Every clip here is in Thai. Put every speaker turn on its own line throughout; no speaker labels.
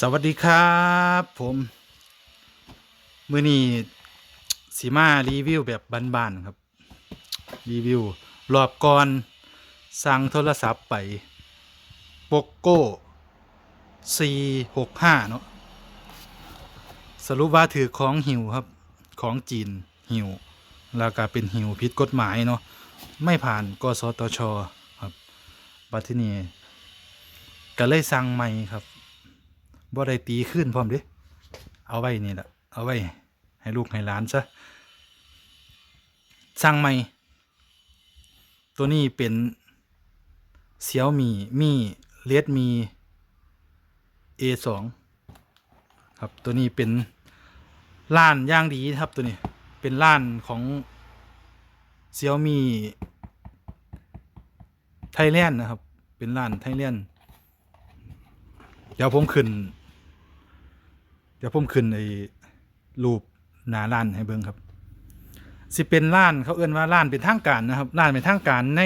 สวัสดีครับ ผมมือนี้สีมารีวิวแบบบ้านๆครับ รีวิวรอบก่อนสั่งโทรศัพท์ไปโปโก้ C65 เนาะสรุปว่าถือของหิวครับของจีนหิว แล้วก็เป็นหิวผิดกฎหมายเนาะไม่ผ่านกสตช ครับบัดที่นี่ก็เลยสั่งใหม่ครับ บ่ได้ตีขึ้นพร้อมเด้เอาไว้นี่แหละเอาไว้ให้ลูกให้หลานซะสั่งใหม่ ตัวนี้เป็นเซียวมีมีเลดมี A2 ครับตัวนี้เป็นล้านย่างดีครับตัวนี้เป็นล้านของเซียวมีไทยแลนด์นะครับ เป็นล้านไทยแลนด์เดี๋ยวผมขึ้น เดี๋ยวผมขึ้นไอ้รูปหน้าร้านให้เบิ่งครับ สิเป็นร้านเขาเอื้นว่าร้านเป็นทางการนะครับร้านเป็นทางการใน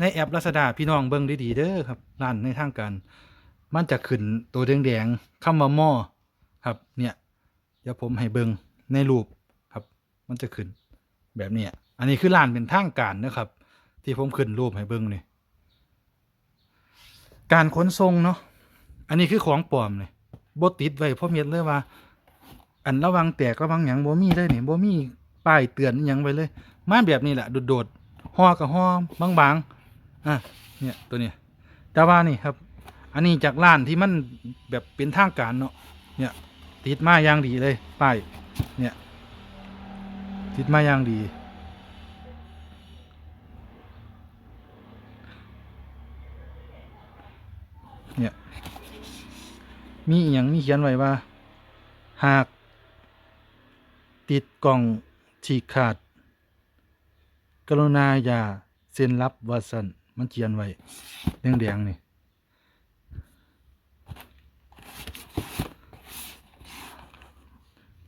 ในแอป Lazada พี่น้องเบิ่งดีๆเด้อครับร้านในทางการ มันจะขึ้นตัวแดงๆคำว่าหม้อครับเนี่ยเดี๋ยวผมให้เบิ่งในรูปครับ มันจะขึ้นแบบนี้อันนี้คือร้านเป็นทางการนะครับ ที่ผมขึ้นรูปให้เบิ่งนี่การขนส่งเนาะอันนี้คือของปลอมเลย บติดไว้พราะเม็ดเลยว่า อันระวังแตกระวังหยังบ่มีเลยนี่บ่มีป้ายเตือนอิหยังไว้เลย มาแบบนี้แหละโดดๆห่อกับห่อบางๆอะเนี่ยตัวนี้แต่ว่านี่ครับ อันนี้จากร้านที่มันแบบเป็นทางการเนาะเนี่ย ติดมาอย่างดีเลยป้ายเนี่ย ติดมาอย่างดีเนี่ย มีอหย่างมีเขียนไว้ว่า หาก ติดกล่องฉีกขาด กรุณาอย่าเซ็นรับวาสันมันเขียนไว้แดงๆนี่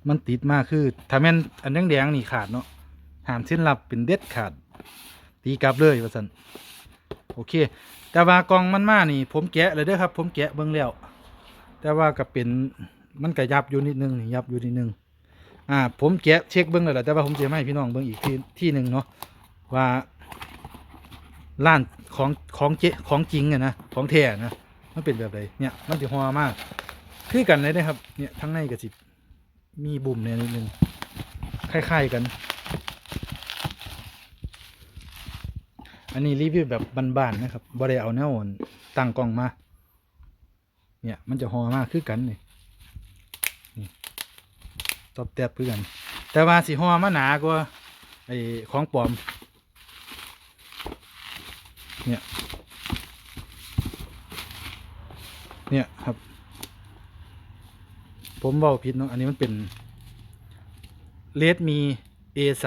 มันติดมากคือถ้าแม่นอันแดงๆนี่ขาดเนาะหามเซ็นรับเป็นเด็ดขาด ตีกลับเลยว่าสันโอเค แต่ว่ากล่องมันมานี่ ผมแกะเลยเด้อครับ ผมแกะเบิ่งแล้ว แต่ว่าก็เป็นมันก็ยับอยู่นิดนึงนี่ยับอยู่นิดนึงอ่าผมแกะเช็คเบิ่งแล้วแหละแต่ว่าผมจะให้พี่น้องเบิ่งอีกที่ที่หนึ่งเนาะว่าร้านของของเจของจริงอะนะของแท้นะมันเป็นแบบไรเนี่ยมันจะหัวมากคือกันเลยนะครับเนี่ยทั้งในกับสิมีบุ่มเนี่ยนิดนึงคล้ายๆกัน อันนี้รีวิวแบบบานๆนะครับบ่ได้เอาแนวตั้งกล้องมา เนี่ยมันจะหอมากคือกันนี่นี่ตอบแตบคือกัน แต่ว่าสีหอมาหนากว่าไอ้ของปลอม เนี่ย เนี่ยครับ ผมเบาผิดเนาะอันนี้มันเป็นเลดมี A3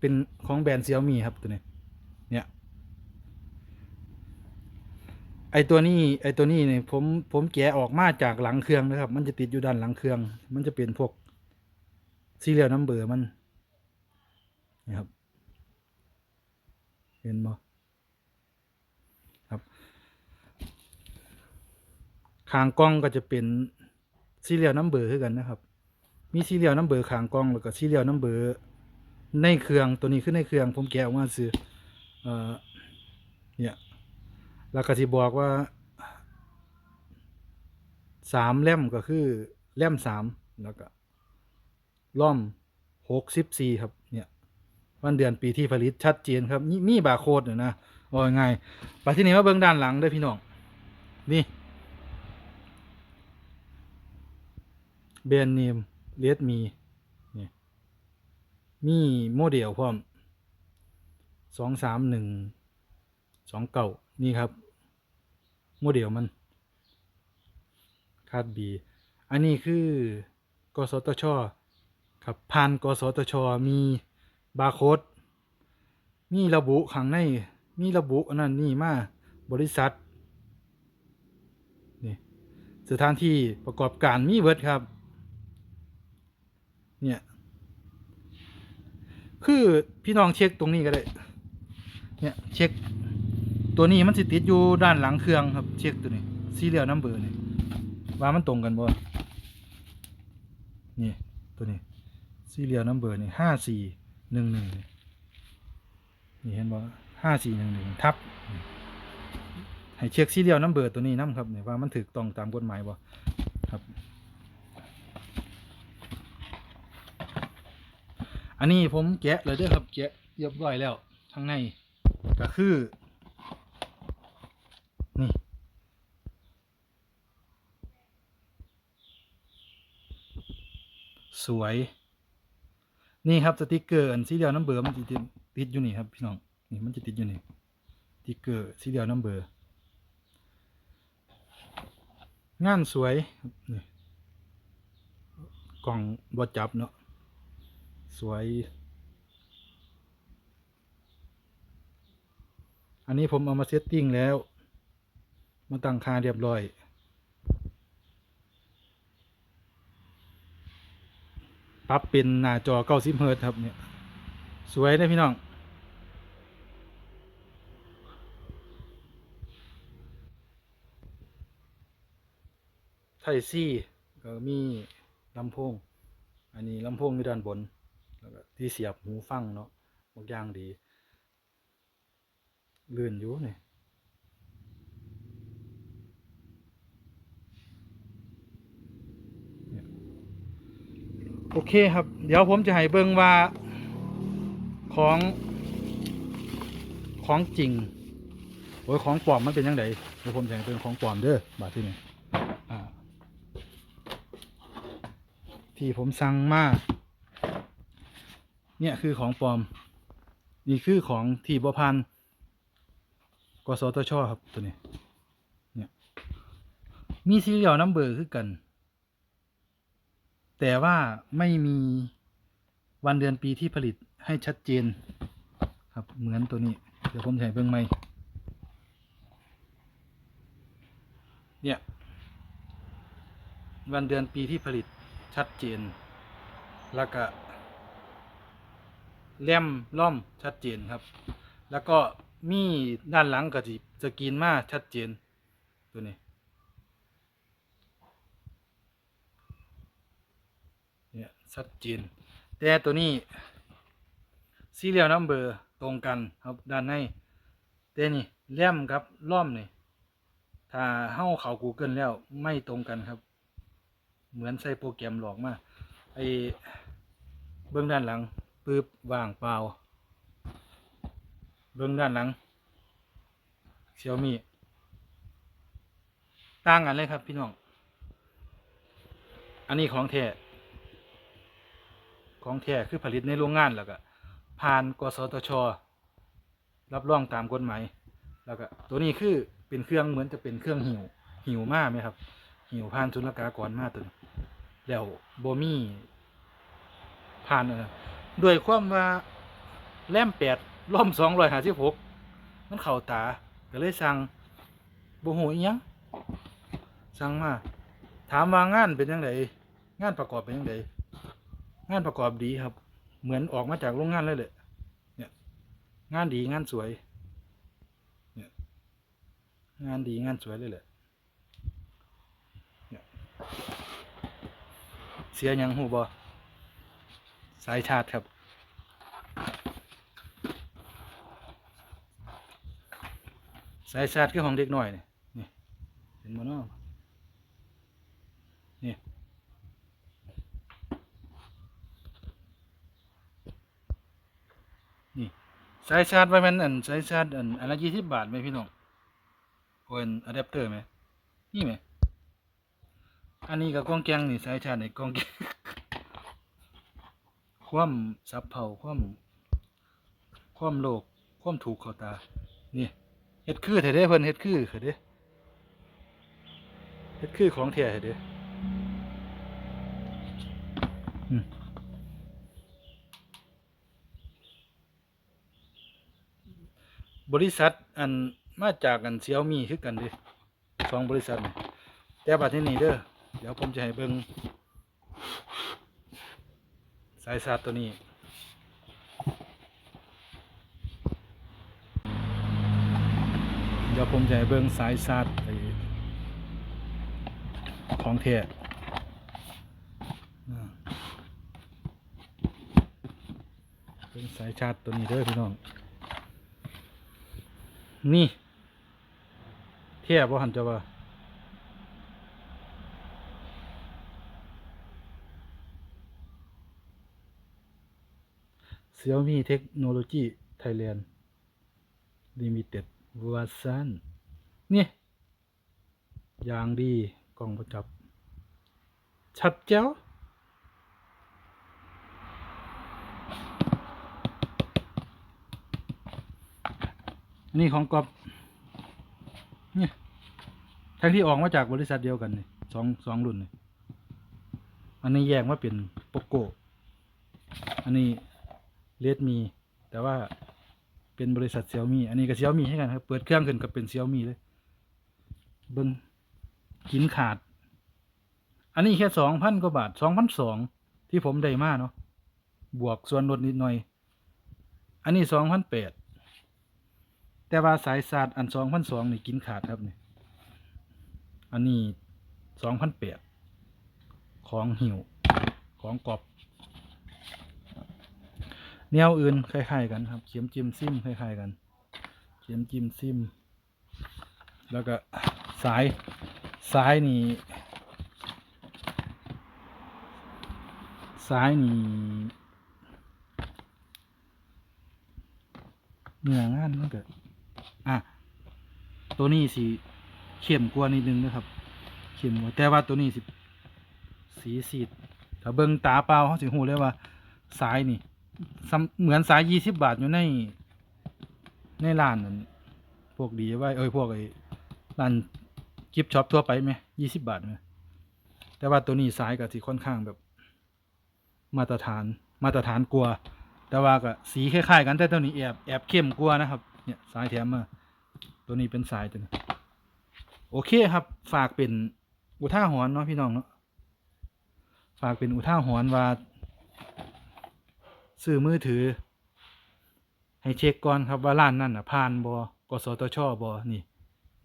เป็นของแบรนด์เซี่ยมีครับตัวนี้ เนี่ย ไอตัวนี้ไอตัวนี้เนี่ยผมผมแกะออกมาจากหลังเครื่องนะครับ มันจะติดอยู่ด้านหลังเครื่อง มันจะเป็นพวกซีเรียลน้ำเบอร์มันนี่ครับ เห็นบ่ครับขางกล้องก็จะเป็นซีเรียลน้ำเบอร์คือกันนะครับ มีซีเรียลน้ำเบอร์ขางกล้องแล้วก็ซีเรียลน้ำเบอร์ในเครื่องตัวนี้คือในเครื่อง ผมแกะออกมาซื้อเอ่อเนี่ย แล้วก็ที่บอกว่าสามเล่มก็คือเล่มสามแล้วก็ล่อมหกสิบสี่ครับ เนี่ยวันเดือนปีที่ผลิตชัดเจนครับ นี่มีบาร์โค้ดเนี่ยนะโอ้ยไงไปที่นี่มาเบิ้องด้านหลังด้วยพี่น้อง นี่แบรนด์เนมเลดมีนี่มีโมเดลพร้อมสองสามหนึ่งสองเก่า นี่ครับ โมเดลมันคาดบีอันนี้คือกสทช ครับผ่านกสทช มีบาร์โค้ดมีระบุข้างใน มีระบุอันนั้นนี่มาบริษัทนี่สถานที่ประกอบการมีเวิร์ดครับ เนี่ย คือพี่น้องเช็คตรงนี้ก็ได้ เนี่ย เช็ค ตัวนี้มันสิติดอยู่ด้านหลังเครื่องครับ เช็คตัวนี้ซีเรียลนัมเบอร์นี่ว่ามันตรงกันบ่นี่ตัวนี้ซีเรียลนัมเบอร์นี่ห้าสี่หนึ่งหนึ่งนี่เห็นบ่ห้าสี่หนึ่งหนึ่งทับ ให้เช็คซีเรียลนัมเบอร์ตัวนี้นํครับเนี่ยว่ามันถูกต้องตามกฎหมายบ่ครับ อันนี้ผมแกะเลยเด้อครับแกะเรียบร้อยแล้วข้างในก็คือ สวย นี่ครับสติกเกอร์อันสีเดียวน้ำเบอร์มันจะติดติดอยู่นี่ครับพี่น้องนี่มันจะติดอยู่นี่สติกเกอร์สีเดียวน้ำเบอร์งานสวยนี่กล่องบดจับเนาะสวย อันนี้ผมเอามาเซตติ้งแล้ว มาตั้งค่าเรียบร้อย ปรับเป็นหน้าจอ90เฮิรตครับเนี่ยสวยนะพี่น้อง ไทยซี่ก็มีลำโพง อันนี้ลำโพงอยู่ด้านบน แล้วก็ที่เสียบหูฟังเนาะบางอย่างดี เลื่อนอยู่นี่เนี่ย โอเคครับ เดี๋ยวผมจะให้เบิ่งว่าของของจริงโอ้ยของปลอมมันเป็นยังไงเดี๋ยวผมจะให้เบิ่งของปลอมเด้อบาทที่นี่ที่ผมสั่งมาเนี่ยคือของปลอม นี่คือของที่บพันกสทชครับตัวนี้เนี่ยมีซีเรียลนัมเบอร์คือกัน แต่ว่าไม่มีวันเดือนปีที่ผลิตให้ชัดเจน ครับเหมือนตัวนี้ เดี๋ยวผมใช้เบิ่งไหมเนี่ยวันเดือนปีที่ผลิตชัดเจน แล้วก็เล่มล่อมชัดเจนครับ แล้วก็มีด้านหลังก็สิสกรีนมาชัดเจนตัวนี้ เนี่ย ชัดเจน แต่ตัวนี้ซีเรียลนัมเบอร์ตรงกันครับด้านในแต่นี่เล่มกับล่อมนี่ถ้าเข้าเขา Google แล้วไม่ตรงกันครับ เหมือนใส่โปรแกรมหลอกมาไอเบื้องด้านหลังปื๊บว่างเปล่า เบื้องด้านหลังเซี่ยมี่ต่างกันเลยครับพี่น้อง อันนี้ของแท้ ของแท้คือผลิตในโรงงานแล้วก็ผ่านกสทช รับรองตามกฎหมายแล้วก็ตัวนี้คือเป็นเครื่องเหมือนจะเป็นเครื่องหิวหิวมากไหมครับ หิวผ่านศุลกากรมาตัวนี้แล้วโบมี่ผ่านเออด้วยความว่าแล่มแปดล่อมสองร้อยห้าสิบหกมันเข่าตาก็เลยสั่งโบหูอิหยังสั่งมาถามว่างานเป็นยังไงงานประกอบเป็นยังไง งานประกอบดีครับ เหมือนออกมาจากโรงงานเลยเลยเนี่ย งานดีงานสวย เนี่ย งานดีงานสวยเลยแหละเสียหยังหูบอสายชาร์จครับสายชาร์จคือของเด็กหน่อยนี่ นี่เห็นบ่เนาะนี่นี่ สายชาร์จไว้แมันอันสายชาร์จอันอันละยี่สิบบาทไหมพี่น้องโอ้ยอะแดปเตอร์ไหมนี่ไหมอันนี้กับกล้องแกงนี่สายชาร์จในกล้องแกงความซับเผาความความโลกความถูกเขาตา นี่เฮ็ดคือแท้เด้เพิ่นเฮ็ดคือคือเด้เฮ็ดคือของแท้เฮ็ดเด้อืม บริษัทอันมาจากอันเซียวมีคือกันเด้สองบริษัทนี่แต่บัดนี้นี่เด้อเดี๋ยวผมจะให้เบิ่งสายชาร์จตัวนี้ เดี๋ยวผมจะให้เบิ่งสายชาร์จไอ้ของแท้อ่าเป็นสายชาร์จตัวนี้เด้อพี่น้อง นี่ เทียบว่าหันจะว่า Xiaomi Technology Thailand Limited วาซันนี่อย่างดีกล้องประจับ ชัดเจ้า อันนี้ของกอบเนี่ยทั้งที่ออกมาจากบริษัทเดียวกันนี่สองสองรุ่นนี่อันนี้แยกมาเป็นโปโกอันนี้เลดมี แต่ว่าเป็นบริษัทเซี่ยมี่อันนี้ก็เซี่ยมี่ให้กันครับ เปิดเครื่องขึ้นก็เป็นเซี่ยมี่เลยเบิ้งกินขาด อันนี้แค่สองพันกว่าบาทสองพันสองที่ผมได้มาเนาะบวกส่วนลดนิดหน่อย อันนี้สองพันแปด แต่ว่าสายศาสตร์อันสองพันสองนี่กินขาดครับนี่อันนี้สองพันแปดของหิวของกรอบแนวอื่นคล้ายๆกันครับ เข็มจิ้มซิมคล้ายๆกัน เข็มจิ้มซิม แล้วก็สายสายนี่สายนี่เหนืองานมันก็ อะตัวนี้สีเข้มกว่านิดนึงนะครับเข้มกว่าแต่ว่าตัวนี้สิสีสีถ้าเบิ่งตาเปล่าเขาสิหูเลยว่าสายนี่เหมือนสายยี่สิบบาทอยู่ใน ในร้านนั่นพวกดีไว้เอ้ยพวกไอ้ร้านกิฟช็อปทั่วไปไหมยี่สิบบาทไหมแต่ว่าตัวนี้สายก็สิค่อนข้างแบบ มาตรฐานมาตรฐานกลัวแต่ว่าก็สีคล้ายๆกันแต่ตัวนี้แอบแอบเข้มกว่านะครับ เนี่ยสายแถมมา ตัวนี้เป็นสายตัวนี้โอเคครับ ฝากเป็นอุท่าหรณ์เนาะพี่น้องเนาะฝากเป็นอุท่าหรณ์ว่าซื้อมือถือ ให้เช็คก่อนครับว่าร้านนั่นน่ะผ่านบกสทชบนี่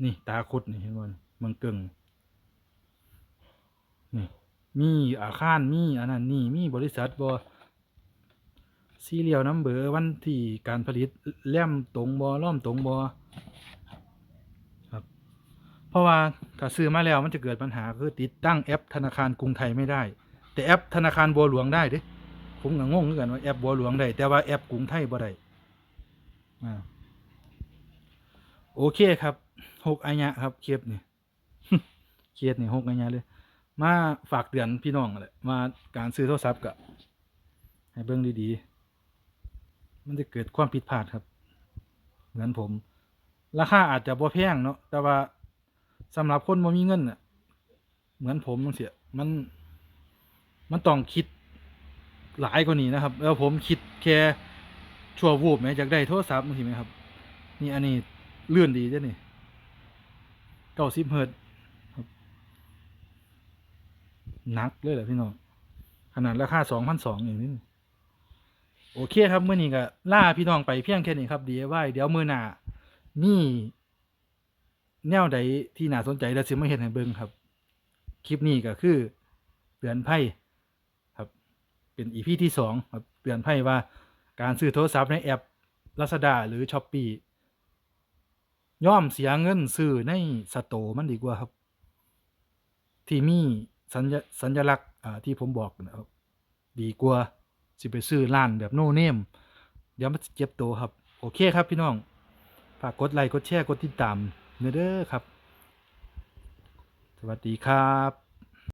นี่ตาคุดนี่เห็นบ่เมืองเกิงนี่มีอาคารมีอันนั้นนี่มีบริษัทบอ ซีเรียลนัมเบอร์วันที่การผลิตแล่มตรงบอล่อมตรงบอครับเพราะว่าถ้าซื้อมาแล้วมันจะเกิดปัญหาคือติดตั้งแอปธนาคารกรุงไทยไม่ได้ แต่แอปธนาคารบัวหลวงได้เด้ผมก็งงเหมือนกันว่าแอปบัวหลวงได้แต่ว่าแอปกรุงไทยบ่ได้อ่าโอเคครับหกอายะครับเคสนี่เคสนี่หกอายะเลย มาฝากเตือนพี่น้องแหละมาการซื้อโทรศัพท์ก็ให้เบิ่งดีๆ มันจะเกิดความผิดพลาดครับ เหมือนผม ราคาอาจจะบ่แพงเนาะแต่ว่าสำหรับคนบ่มีเงินน่ะ เหมือนผมจังเสียมัน มันต้องคิดหลายกว่านี้นะครับแล้วผมคิดแค่ชั่ววูบไหมจากได้โทรศัพท์มั้งทีไหมครับ นี่อันนี้เลื่อนดีจ้ะนี่เก้าสิบเฮิร์ตครับนักเลยแหละพี่น้องขนาดราคาสองพันสองอย่างนี้ โอเคครับเมื่อนี้ก็ล่าพี่น้องไปเพียงแค่นี้ครับ DIY เดี๋ยวมือหน้ามีแนวใดที่น่าสนใจแล้วสิมาเห็นให้เบิ่งครับ คลิปนี้ก็คือเตือนภัยเป็นอีพีที่สองครับเตือนให้ว่าการซื้อโทรศัพท์ในแอป Lazada หรือ s h อ p e e ย่อมเสียเงินซื้อในสโตมันดีกว่าครับ ที่มีสัญญสัญลักษณ์ที่ผมบอกนะครับ ดีกว่า สิไปซื้อร้านแบบโนเนมเดี๋ยวมันเจ็บตัวครับ โอเคครับพี่น้อง ฝากกดไลค์กดแชร์กดติดตามเด้อครับ สวัสดีครับ